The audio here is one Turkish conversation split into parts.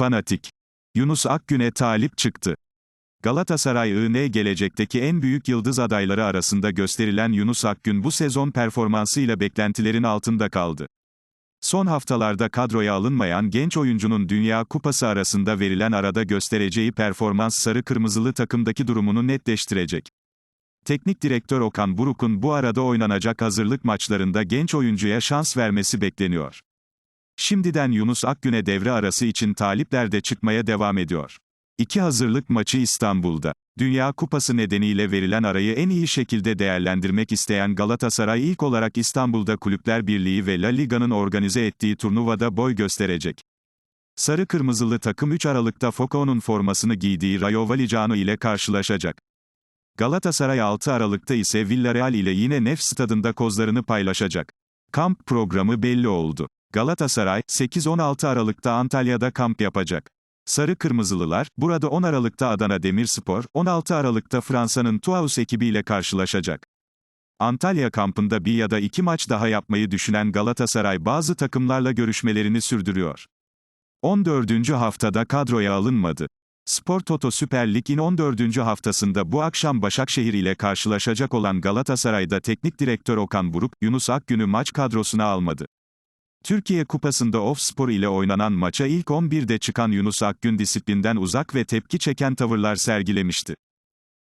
Fanatik. Yunus Akgün'e talip çıktı. Galatasaray IN gelecekteki en büyük yıldız adayları arasında gösterilen Yunus Akgün bu sezon performansıyla beklentilerin altında kaldı. Son haftalarda kadroya alınmayan genç oyuncunun Dünya Kupası arasında verilen arada göstereceği performans sarı kırmızılı takımdaki durumunu netleştirecek. Teknik direktör Okan Buruk'un bu arada oynanacak hazırlık maçlarında genç oyuncuya şans vermesi bekleniyor. Şimdiden Yunus Akgün'e devre arası için talipler de çıkmaya devam ediyor. İki hazırlık maçı İstanbul'da. Dünya Kupası nedeniyle verilen arayı en iyi şekilde değerlendirmek isteyen Galatasaray ilk olarak İstanbul'da Kulüpler Birliği ve La Liga'nın organize ettiği turnuvada boy gösterecek. Sarı kırmızılı takım 3 Aralık'ta Foko'nun formasını giydiği Rayo Vallecano ile karşılaşacak. Galatasaray 6 Aralık'ta ise Villarreal ile yine Nef stadında kozlarını paylaşacak. Kamp programı belli oldu. Galatasaray, 8-16 Aralık'ta Antalya'da kamp yapacak. Sarı Kırmızılılar, burada 10 Aralık'ta Adana Demirspor, 16 Aralık'ta Fransa'nın Tuaus ekibiyle karşılaşacak. Antalya kampında bir ya da iki maç daha yapmayı düşünen Galatasaray bazı takımlarla görüşmelerini sürdürüyor. 14. haftada kadroya alınmadı. Spor Toto Süper Lig'in 14. haftasında bu akşam Başakşehir ile karşılaşacak olan Galatasaray'da teknik direktör Okan Buruk, Yunus Akgün'ü maç kadrosuna almadı. Türkiye Kupası'nda Ofspor ile oynanan maça ilk 11'de çıkan Yunus Akgün disiplinden uzak ve tepki çeken tavırlar sergilemişti.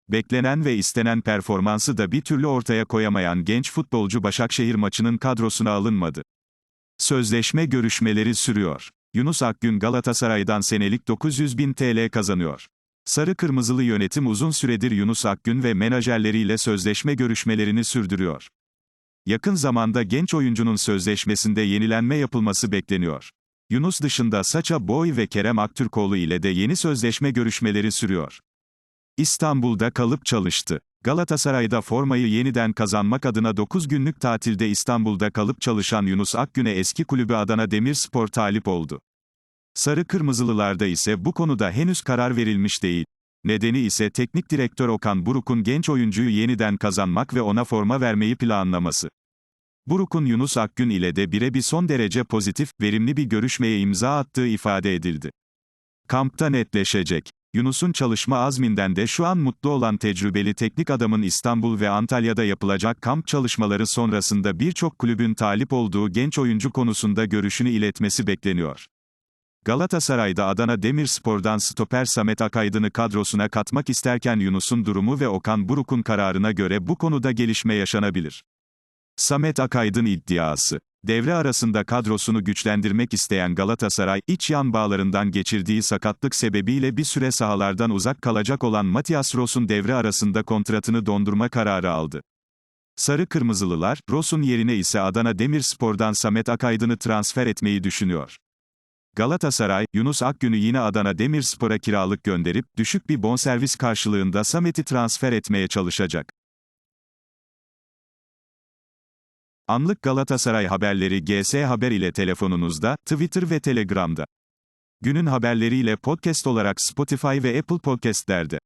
Beklenen ve istenen performansı da bir türlü ortaya koyamayan genç futbolcu Başakşehir maçının kadrosuna alınmadı. Sözleşme görüşmeleri sürüyor. Yunus Akgün Galatasaray'dan senelik 900 bin TL kazanıyor. Sarı Kırmızılı yönetim uzun süredir Yunus Akgün ve menajerleriyle sözleşme görüşmelerini sürdürüyor. Yakın zamanda genç oyuncunun sözleşmesinde yenilenme yapılması bekleniyor. Yunus dışında Saça Boy ve Kerem Aktürkoğlu ile de yeni sözleşme görüşmeleri sürüyor. İstanbul'da kalıp çalıştı. Galatasaray'da formayı yeniden kazanmak adına 9 günlük tatilde İstanbul'da kalıp çalışan Yunus Akgün'e eski kulübü Adana Demirspor talip oldu. Sarı Kırmızılılarda ise bu konuda henüz karar verilmiş değil. Nedeni ise teknik direktör Okan Buruk'un genç oyuncuyu yeniden kazanmak ve ona forma vermeyi planlaması. Buruk'un Yunus Akgün ile de birebir son derece pozitif, verimli bir görüşmeye imza attığı ifade edildi. Kampta netleşecek. Yunus'un çalışma azminden de şu an mutlu olan tecrübeli teknik adamın İstanbul ve Antalya'da yapılacak kamp çalışmaları sonrasında birçok kulübün talip olduğu genç oyuncu konusunda görüşünü iletmesi bekleniyor. Galatasaray'da Adana Demirspor'dan stoper Samet Akaydın'ı kadrosuna katmak isterken Yunus'un durumu ve Okan Buruk'un kararına göre bu konuda gelişme yaşanabilir. Samet Akaydın iddiası. Devre arasında kadrosunu güçlendirmek isteyen Galatasaray, iç yan bağlarından geçirdiği sakatlık sebebiyle bir süre sahalardan uzak kalacak olan Matias Ross'un devre arasında kontratını dondurma kararı aldı. Sarı Kırmızılılar, Ross'un yerine ise Adana Demirspor'dan Samet Akaydın'ı transfer etmeyi düşünüyor. Galatasaray, Yunus Akgün'ü yine Adana Demirspor'a kiralık gönderip, düşük bir bonservis karşılığında Samet'i transfer etmeye çalışacak. Anlık Galatasaray haberleri GS Haber ile telefonunuzda, Twitter ve Telegram'da. Günün haberleriyle podcast olarak Spotify ve Apple Podcast'lerde.